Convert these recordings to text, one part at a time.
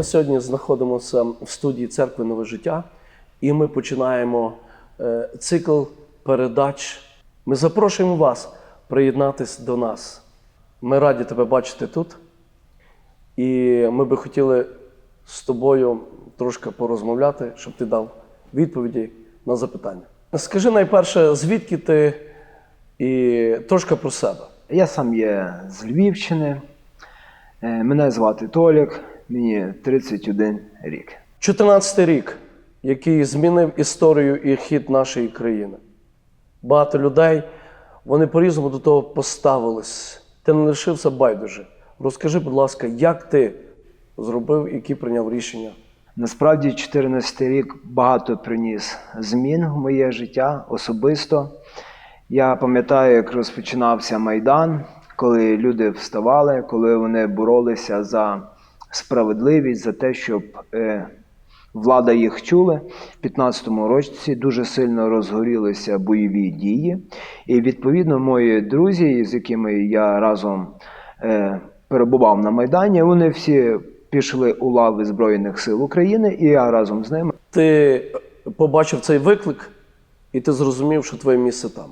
Ми сьогодні знаходимося в студії церкви Нове життя, і ми починаємо е, цикл передач. Ми запрошуємо вас приєднатися до нас. Ми раді тебе бачити тут. І ми би хотіли з тобою трошки порозмовляти, щоб ти дав відповіді на запитання. Скажи найперше, звідки ти і трошки про себе. Я сам є з Львівщини. Е, Мене звати Толік, мені 31 рік. 14 рік, який змінив історію і хід нашої країни. Багато людей вони по-різному до того поставились. Ти не лишився байдуже. Розкажи, будь ласка, як ти зробив, які прийняв рішення? Насправді, 14 рік багато приніс змін в моє життя особисто. Я пам'ятаю, як розпочинався Майдан, коли люди вставали, коли вони боролися за справедливість, за те, щоб е, влада їх чули. В 15-му році дуже сильно розгорілися бойові дії. І відповідно мої друзі, з якими я разом е, перебував на Майдані, вони всі пішли у лави Збройних сил України, і я разом з ними. Ти побачив цей виклик, і ти зрозумів, що твоє місце там.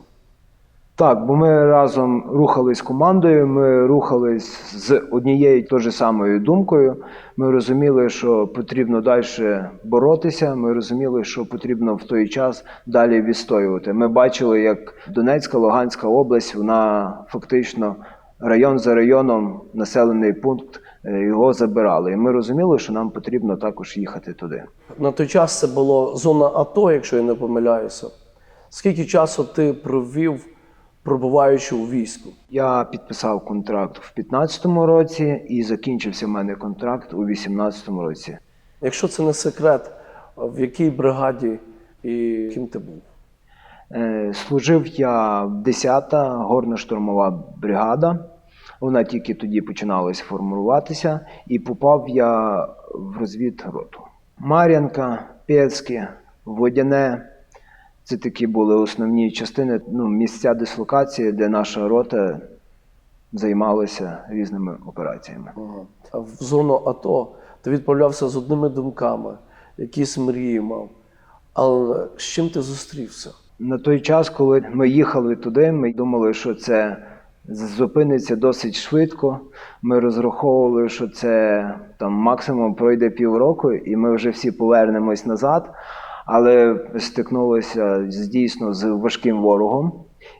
Так, бо ми разом рухались командою, ми рухались з однією тою ж самою думкою. Ми розуміли, що потрібно далі боротися. Ми розуміли, що потрібно в той час далі відстоювати. Ми бачили, як Донецька, Луганська область, вона фактично район за районом, населений пункт, е, його забирали. І ми розуміли, що нам потрібно також їхати туди. На той час це було зона АТО, якщо я не помиляюся. Скільки часу ти провів, пробуваючи у війську? Я підписав контракт в 2015 році і закінчився в мене контракт у 2018 році. Якщо це не секрет, в якій бригаді і ким ти був? Е, Служив я в 10-та горно-штурмова бригада. Вона тільки тоді починалась формуватися, і попав я в розвідроту. Мар'янка, Пецьке, Водяне. Це такі були основні частини, ну, місця дислокації, де наша рота займалася різними операціями. Ага. А В зону АТО ти відправлявся з одними думками, якісь мрії мав. Але з чим ти зустрівся? На той час, коли ми їхали туди, ми думали, що це зупиниться досить швидко. Ми розраховували, що це там максимум пройде півроку, і ми вже всі повернемось назад. Але стикнулися дійсно з важким ворогом,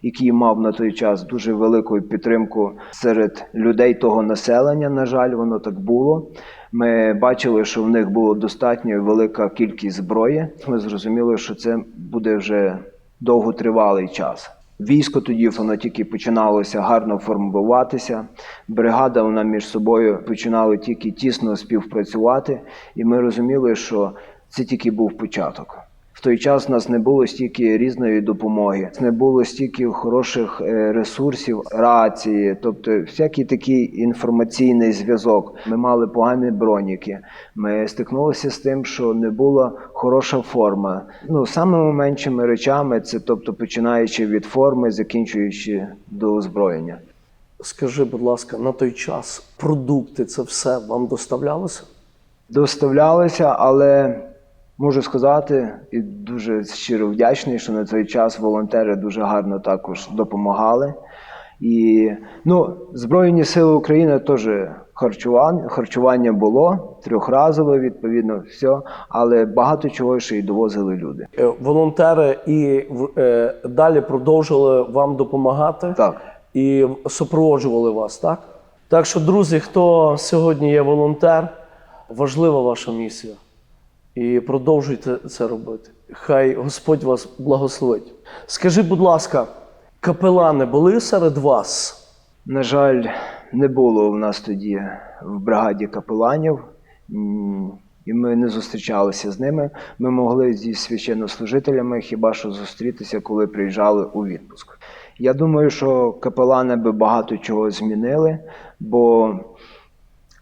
який мав на той час дуже велику підтримку серед людей того населення. На жаль, воно так було. Ми бачили, що в них було достатньо велика кількість зброї. Ми зрозуміли, що це буде вже довготривалий час. Військо тоді воно тільки починалося гарно формуватися. Бригада вона між собою починала тільки тісно співпрацювати, і ми розуміли, що це тільки був початок. В той час нас не було стільки різної допомоги, не було стільки хороших е, ресурсів, рації, тобто всякий такий інформаційний зв'язок. Ми мали погані броніки. Ми стикнулися з тим, що не була хороша форма. Ну самими меншими речами, це тобто починаючи від форми, закінчуючи до озброєння. Скажи, будь ласка, на той час продукти це все вам доставлялося? доставлялися, але можу сказати і дуже щиро вдячний, що на той час волонтери дуже гарно також допомагали. І ну, Збройні Сили України теж харчування, харчування було трьохразове, відповідно, все, але багато чого ще й довозили люди. Е, Волонтери і е, далі продовжували вам допомагати Так. і супроводжували вас, так? Так що, друзі, хто сьогодні є волонтер, важлива ваша місія. І продовжуйте це робити. Хай Господь вас благословить. Скажи, будь ласка, капелани були серед вас? На жаль, не було в нас тоді в бригаді капеланів, і ми не зустрічалися з ними. Ми могли зі священнослужителями хіба що зустрітися, коли приїжджали у відпуск. Я думаю, що капелани би багато чого змінили, бо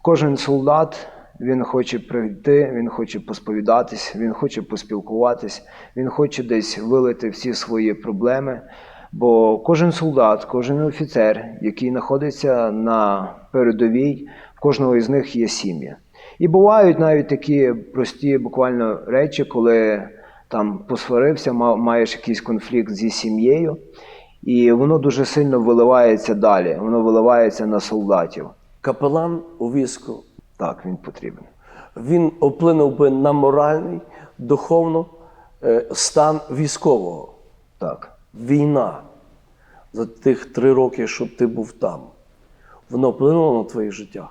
кожен солдат. Він хоче прийти, він хоче посповідатись, він хоче поспілкуватись, він хоче десь вилити всі свої проблеми. Бо кожен солдат, кожен офіцер, який знаходиться на передовій, в кожного із них є сім'я. І бувають навіть такі прості буквально речі, коли там посварився, ма- маєш якийсь конфлікт зі сім'єю, і воно дуже сильно виливається далі, воно виливається на солдатів. Капелан у війську Так, він потрібен. він вплинув би на моральний, духовно е, стан військового. Так. Війна за тих три роки, що ти був там, воно вплинуло на твоє життя.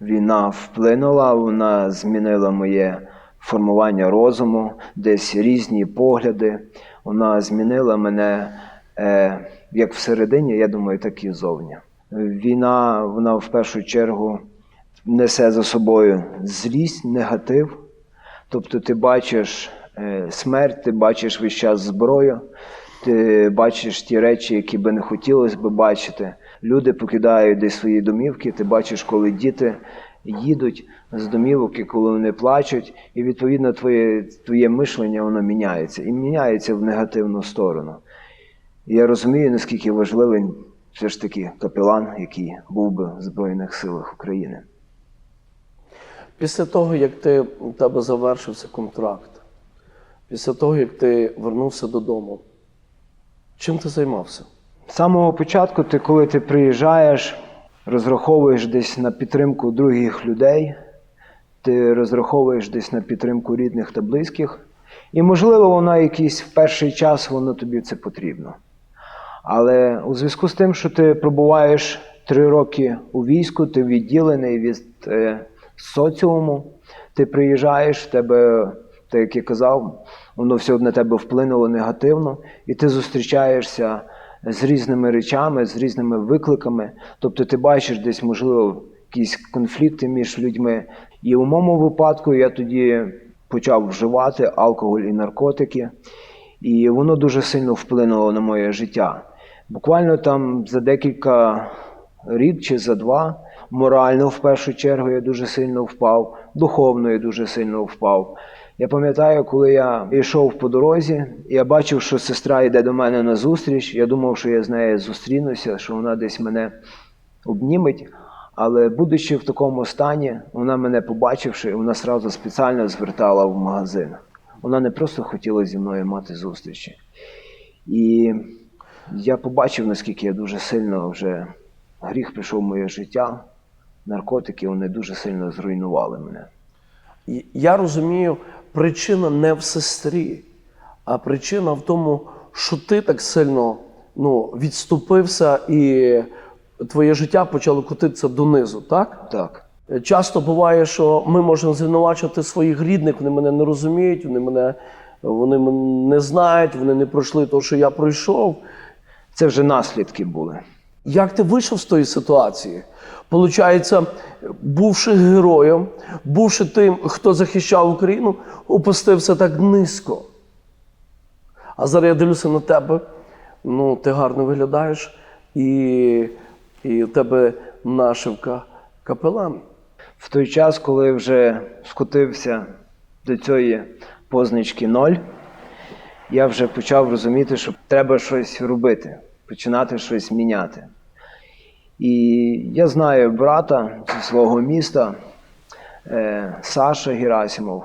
Війна вплинула, вона змінила моє формування розуму, десь різні погляди. Вона змінила мене е, як всередині, я думаю, так і зовні. Війна, вона в першу чергу несе за собою злість, негатив. Тобто ти бачиш е, смерть, ти бачиш весь час зброю, ти бачиш ті речі, які би не хотілося би бачити. Люди покидають десь свої домівки, ти бачиш, коли діти їдуть з домівок, і коли вони плачуть, і відповідно твоє, твоє мишлення воно міняється. І міняється в негативну сторону. Я розумію, наскільки важливий все ж таки капелан, який був би в Збройних силах України. Після того, як ти, у тебе завершився контракт, після того, як ти вернувся додому, чим ти займався? З самого початку, ти, коли ти приїжджаєш, розраховуєш десь на підтримку других людей, ти розраховуєш десь на підтримку рідних та близьких, і, можливо, воно якийсь в перший час воно тобі це потрібно. Але у зв'язку з тим, що ти пробуваєш три роки у війську, ти відділений від е, соціуму, ти приїжджаєш, в тебе, так як я казав, воно все на тебе вплинуло негативно, і ти зустрічаєшся з різними речами, з різними викликами. Тобто ти бачиш десь, можливо, якісь конфлікти між людьми. І у моєму випадку я тоді почав вживати алкоголь і наркотики, і воно дуже сильно вплинуло на моє життя. Буквально там за декілька рік чи за два морально в першу чергу я дуже сильно впав, духовно я дуже сильно впав. Я пам'ятаю, коли я йшов по дорозі, я бачив, що сестра йде до мене на зустріч. Я думав, що я з нею зустрінуся, що вона десь мене обніметь. Але будучи в такому стані, вона мене побачивши, вона сразу спеціально звертала в магазин. Вона не просто хотіла зі мною мати зустрічі. І я побачив, наскільки я дуже сильно вже гріх прийшов в моє життя. Наркотики вони дуже сильно зруйнували мене. Я розумію, причина не в сестрі, а причина в тому, що ти так сильно ну, відступився і твоє життя почало котитися донизу, так? Так. Часто буває, що ми можемо звинувачувати своїх рідних, вони мене не розуміють, вони мене, вони мене не знають, вони не пройшли те, що я пройшов. Це вже наслідки були. Як ти вийшов з тої ситуації? Получається, бувши героєм, бувши тим, хто захищав Україну, опустився так низько. А зараз я дивлюся на тебе, ну, ти гарно виглядаєш, і, і у тебе нашивка капелан. В той час, коли вже скотився до цієї позначки ноль, я вже почав розуміти, що треба щось робити, починати щось міняти. І я знаю брата зі свого міста, е, Саша Герасимов.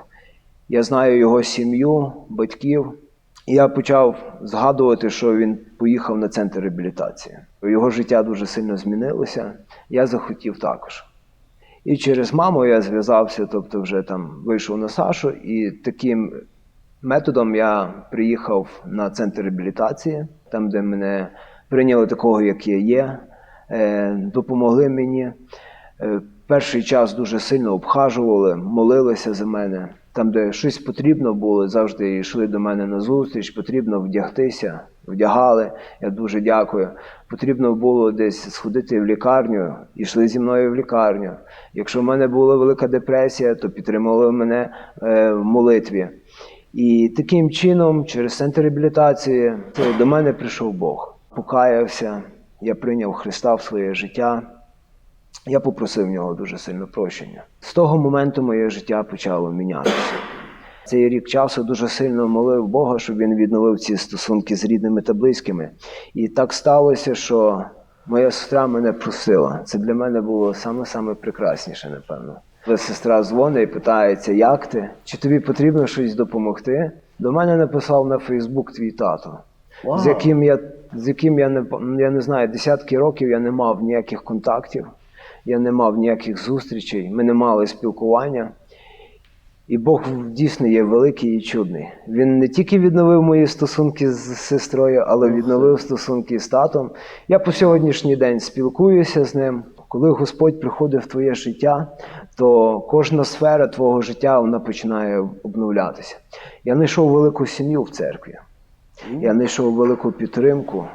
Я знаю його сім'ю, батьків. І я почав згадувати, що він поїхав на центр реабілітації. Його життя дуже сильно змінилося. Я захотів також. І через маму я зв'язався, тобто вже там вийшов на Сашу, і таким методом я приїхав на центр реабілітації, там, де мене прийняли такого, як я є, е, допомогли мені. Е, Перший час дуже сильно обхажували, молилися за мене. Там, де щось потрібно було, завжди йшли до мене на зустріч, потрібно вдягтися, вдягали. Я дуже дякую. Потрібно було десь сходити в лікарню, йшли зі мною в лікарню. Якщо в мене була велика депресія, то підтримували мене е, в молитві. І таким чином, через центр реабілітації, до мене прийшов Бог. Покаявся, я прийняв Христа в своє життя. Я попросив в нього дуже сильно прощення. З того моменту моє життя почало мінятися. Цей рік часу дуже сильно молив Бога, щоб він відновив ці стосунки з рідними та близькими. І так сталося, що Моя сестра мене просила. Це для мене було саме-саме прекрасніше, напевно. Сестра дзвонить і питається, як ти? Чи тобі потрібно щось допомогти? До мене написав на Фейсбук твій тато, Вау. з яким я, з яким я не, я не знаю, десятки років я не мав ніяких контактів, я не мав ніяких зустрічей, ми не мали спілкування. І Бог дійсно є великий і чудний. Він не тільки відновив мої стосунки з сестрою, але відновив стосунки з татом. Я по сьогоднішній день спілкуюся з ним. Коли Господь приходить в твоє життя, то кожна сфера твого життя вона починає обновлятися. Я знайшов велику сім'ю в церкві. Я знайшов велику підтримку.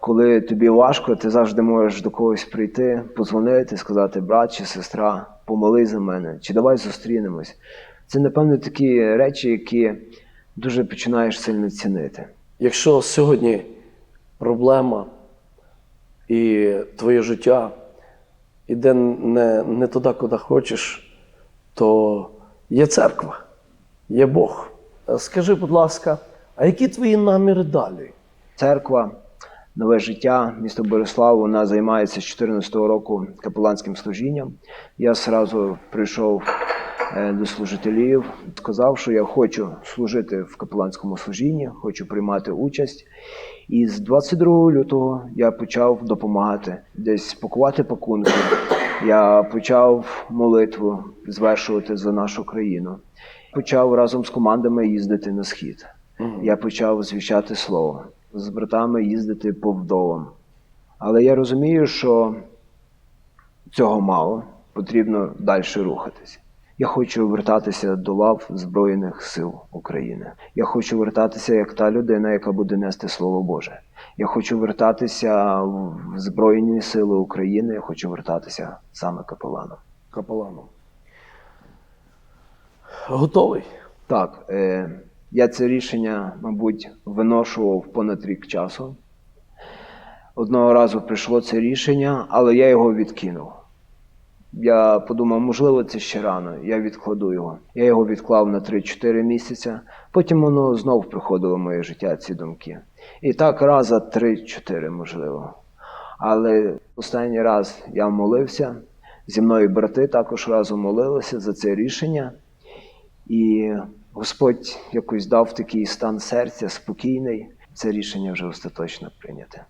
Коли тобі важко, ти завжди можеш до когось прийти, подзвонити, сказати, брат чи сестра, помолись за мене, чи давай зустрінемось. Це, напевно, такі речі, які дуже починаєш сильно цінити. Якщо сьогодні проблема і твоє життя іде не, не туди, куди хочеш, то є церква, є Бог. Скажи, будь ласка, а які твої наміри далі? Церква, нове життя, місто Борислав, вона займається з 2014 року капеланським служінням. Я зразу прийшов е, до служителів, сказав, що я хочу служити в капеланському служінні, хочу приймати участь. І з 22 лютого я почав допомагати десь пакувати пакунки. Я почав молитву звершувати за нашу країну. Почав разом з командами їздити на схід. Я почав звіщати слово, з братами їздити по вдовам. Але я розумію, що цього мало, потрібно далі рухатись. Я хочу вертатися до лав Збройних сил України. Я хочу вертатися як та людина, яка буде нести Слово Боже. Я хочу вертатися в Збройні Сили України, я хочу вертатися саме капеланом. Капеланом. Готовий? Так, е, я це рішення, мабуть, виношував понад рік часу. Одного разу прийшло це рішення, але я його відкинув. Я подумав, можливо, це ще рано, я відкладу його. Я його відклав на 3-4 місяці, потім воно знов приходило в моє життя, ці думки. І так раз за 3-4, можливо. Але останній раз я молився, зі мною брати також разом молилися за це рішення. І Господь якось дав такий стан серця спокійний. Це рішення вже остаточно прийняте.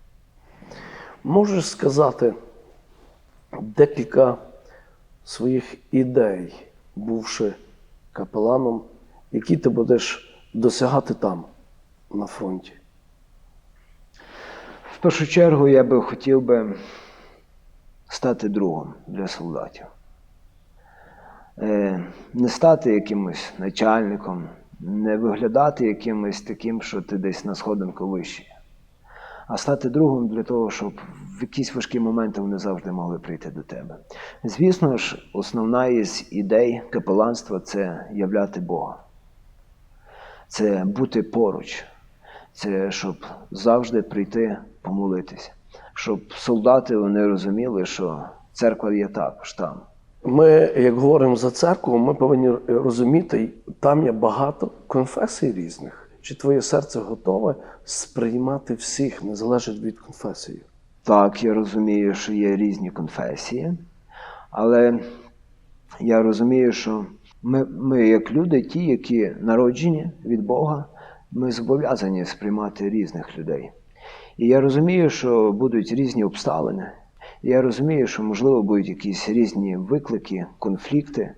Можеш сказати декілька своїх ідей, бувши капеланом, які ти будеш досягати там, на фронті? В першу чергу я би хотів би стати другом для солдатів. Е, Не стати якимось начальником, не виглядати якимось таким, що ти десь на сходинку вищий, а стати другом для того, щоб в якісь важкі моменти вони завжди могли прийти до тебе. Звісно ж, основна із ідей капеланства це являти Бога. Це бути поруч, це щоб завжди прийти помолитися, щоб солдати вони розуміли, що церква є також там. Ми, як говоримо за церкву, ми повинні розуміти, там є багато конфесій різних. Чи твоє серце готове сприймати всіх, не залежить від конфесії? Так, я розумію, що є різні конфесії, але я розумію, що ми, ми як люди, ті, які народжені від Бога, ми зобов'язані сприймати різних людей. І я розумію, що будуть різні обставини. Я розумію, що, можливо, будуть якісь різні виклики, конфлікти,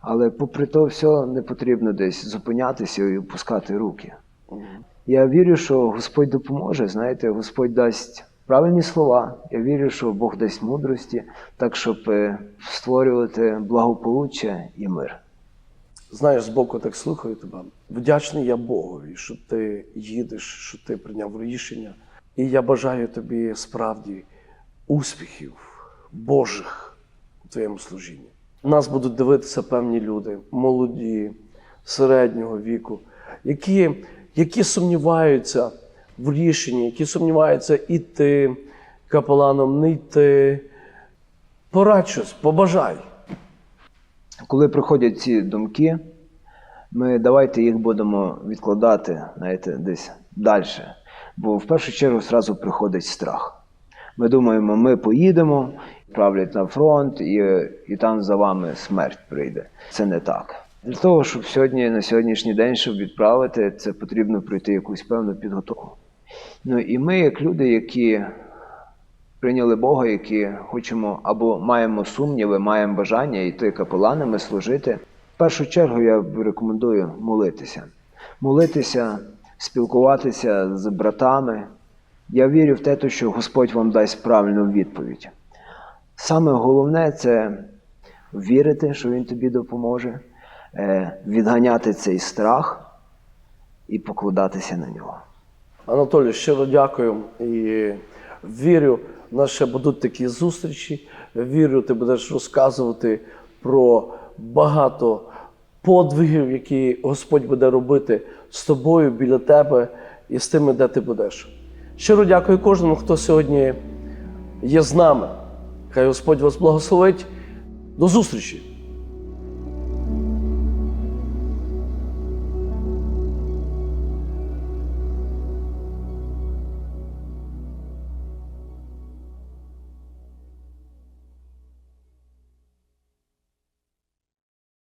але попри то все не потрібно десь зупинятися і опускати руки. Я вірю, що Господь допоможе. Знаєте, Господь дасть правильні слова. Я вірю, що Бог дасть мудрості, так щоб е, створювати благополуччя і мир. Знаєш, збоку так слухаю тебе. Вдячний я Богові, що ти їдеш, що ти прийняв рішення. І я бажаю тобі справді успіхів Божих у твоєму служінні. Нас будуть дивитися певні люди, молоді, середнього віку, які, які сумніваються в рішенні, які сумніваються іти капеланом, не йти. Порадь щось, побажай. Коли приходять ці думки, ми давайте їх будемо відкладати, знаєте, десь далі. Бо в першу чергу зразу приходить страх. Ми думаємо, ми поїдемо, правлять на фронт, і, і там за вами смерть прийде. Це не так. Для того, щоб сьогодні, на сьогоднішній день, щоб відправити, це потрібно пройти якусь певну підготовку. Ну і ми, як люди, які прийняли Бога, які хочемо або маємо сумніви, маємо бажання йти капеланами, служити. В першу чергу я рекомендую молитися. Молитися, спілкуватися з братами. Я вірю в те, що Господь вам дасть правильну відповідь. Саме головне це вірити, що Він тобі допоможе, е, відганяти цей страх і покладатися на нього. Анатолій, щиро дякую і вірю, в нас ще будуть такі зустрічі. Вірю, ти будеш розказувати про багато подвигів, які Господь буде робити з тобою біля тебе і з тими, де ти будеш. Щиро дякую кожному, хто сьогодні є з нами. Хай Господь вас благословить. До зустрічі!